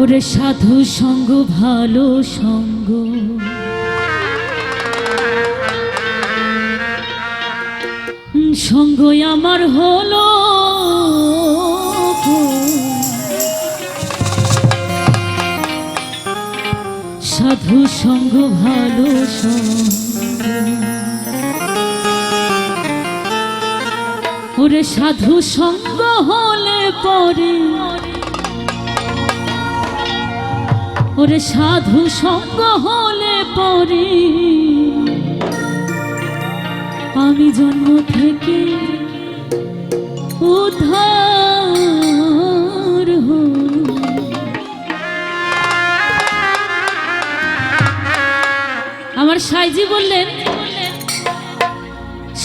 ওরে সাধু সঙ্গ ভালো সঙ্গ। উম, সঙ্গই আমার হলো সাধু সঙ্গ ভালো সঙ্গ। ওরে সাধু সঙ্গ হলে পরে ওরে সাধু সঙ্গ হলে পরে। আমি জন্ম থেকে উদ্ধার। আমার সাইজি বললেন,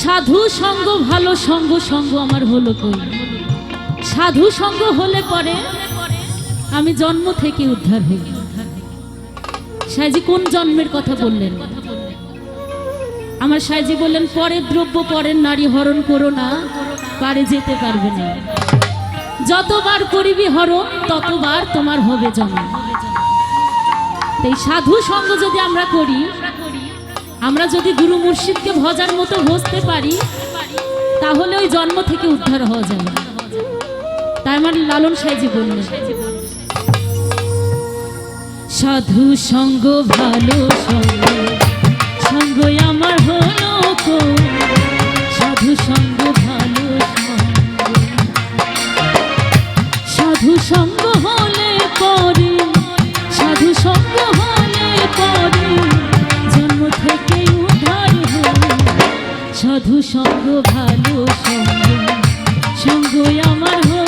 সাধু সঙ্গ ভালো সঙ্গ সঙ্গ আমার হলো কই? সাধু সঙ্গ হলে পরে আমি জন্ম থেকে উদ্ধার হই। সাইজি, কোন জন্মের কথা বললেন? আমার সাইজি বললেন, পরের দ্রব্য, পরের নারী হরণ করো না পারে যেতে পারবে না। যতবার করিবি হরণ, ততবার তোমার হবে জন্ম। এই সাধু সঙ্গ যদি আমরা করি, আমরা যদি গুরু মুর্শিদকে ভজার মতো ভজতে পারি, তাহলে ওই জন্ম থেকে উদ্ধার হওয়া যাবে। তাই আমার লালন সাইজি বললেন। সাধু সঙ্গ, ভালো সঙ্গ। সঙ্গই আমার হলো কো সাধু সঙ্গ, ভালো সঙ্গ। সাধু সঙ্গ হলে পরে, সাধু সঙ্গ হলে পরে, জন্ম থেকে উদ্ধার হয় সাধু সঙ্গ, ভালো সঙ্গ। সঙ্গই আমার হলো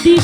যদি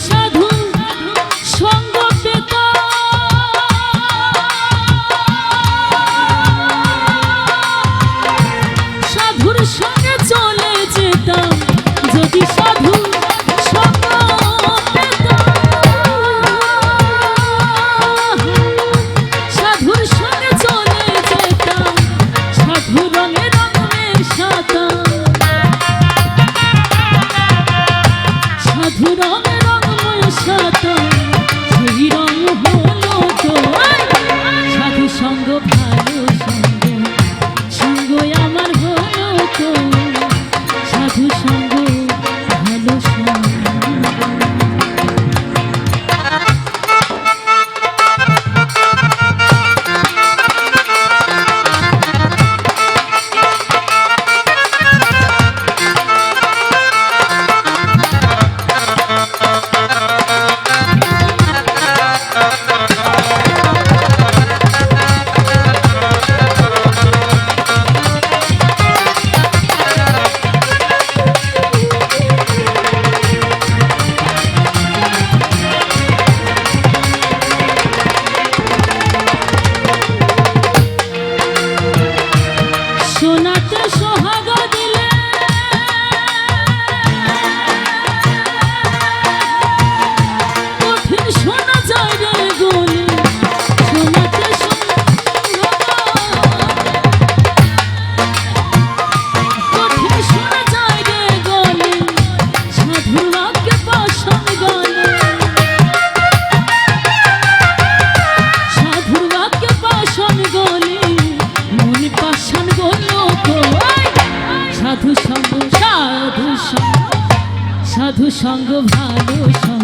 সঙ্গ ভালো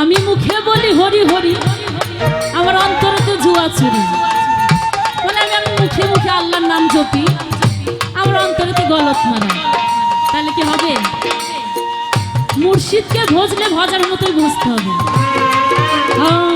আমি মুখে বলি হরি হরি। আমার অন্তরে জুয়া চুরি বলে মুখে মুখে আল্লাহর নাম জপি। আমার অন্তরে তো গলত মানা তাহলে কি হবে? মুর্শিদকে ভজলে ভজার মতোই বুঝতে হবে। Oh.